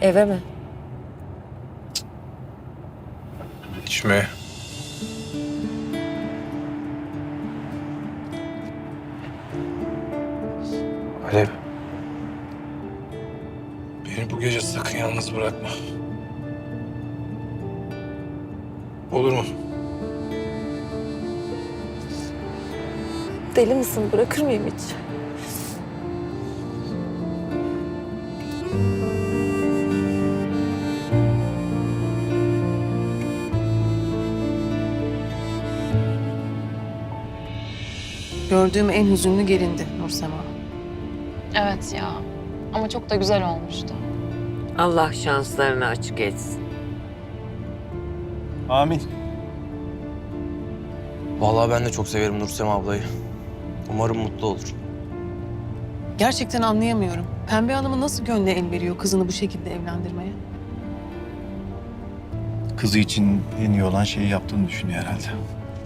Eve mi? İçmeye. Alev. Beni bu gece sakın yalnız bırakma. Olur mu? Deli misin? Bırakır mıyım hiç? Gördüğüm en hüzünlü gelindi Nursema. Evet ya. Ama çok da güzel olmuştu. Allah şanslarını açık etsin. Amin. Vallahi ben de çok severim Nursema ablayı. Umarım mutlu olur. Gerçekten anlayamıyorum. Pembe Hanım'ın nasıl gönlü el veriyor kızını bu şekilde evlendirmeye? Kızı için en iyi olan şeyi yaptığını düşünüyor herhalde.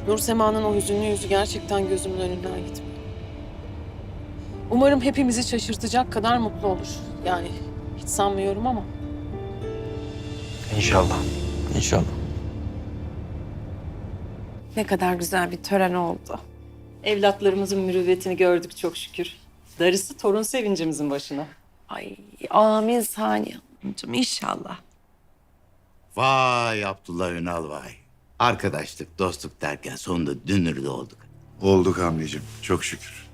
Nursema'nın o hüzünlü yüzü gerçekten gözümün önünden gitmiyor. Umarım hepimizi şaşırtacak kadar mutlu olur. Yani hiç sanmıyorum ama. İnşallah. İnşallah. Ne kadar güzel bir tören oldu. Evlatlarımızın mürüvvetini gördük çok şükür. Darısı torun sevincimizin başına. Ay amin Saniye Hanımcığım inşallah. Vay Abdullah Ünal vay. Arkadaşlık, dostluk derken sonunda dünür olduk. Olduk Hamdi'cim çok şükür.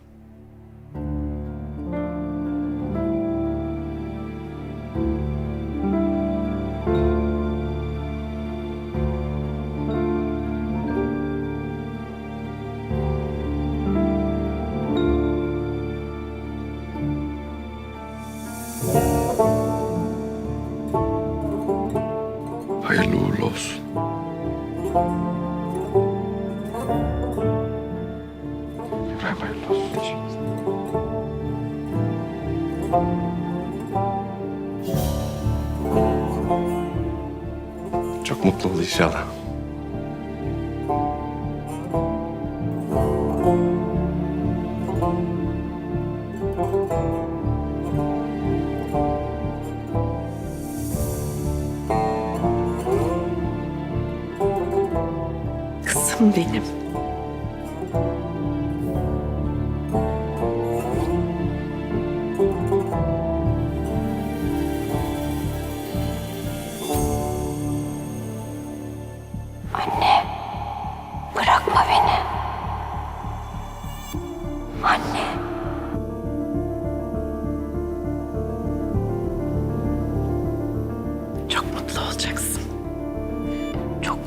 Çok mutlu ol inşallah. Kızım benim.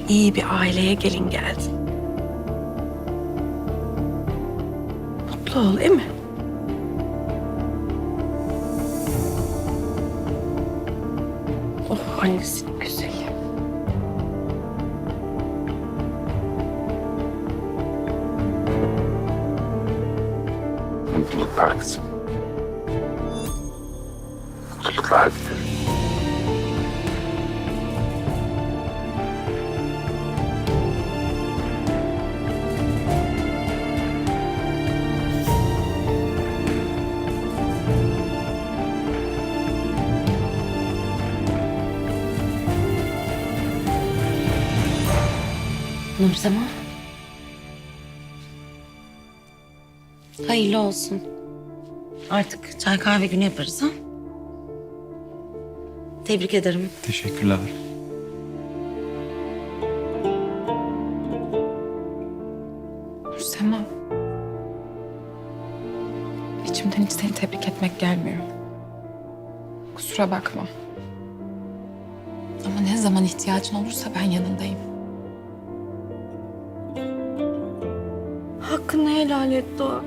İyi bir aileye gelin geldin. Mutlu ol değil mi? Oh annesinin güzeli. Mutluluklar kızım. Mutluluklar dilerim. Nursema. Hayırlı olsun. Artık çay kahve günü yaparız ha? Tebrik ederim. Teşekkürler. Sema. İçimden hiç seni tebrik etmek gelmiyor. Kusura bakma. Ama ne zaman ihtiyacın olursa ben yanındayım. Hakkını helal et Doğa.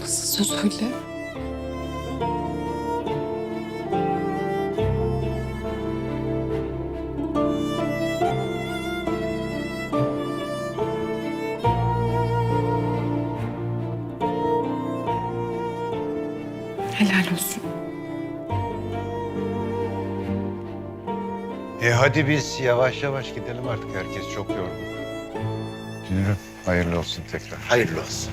Nasıl söz öyle? Helal olsun. E hadi biz yavaş yavaş gidelim artık. Herkes çok yorgun. Dünürüm hayırlı olsun tekrar. Hayırlı olsun.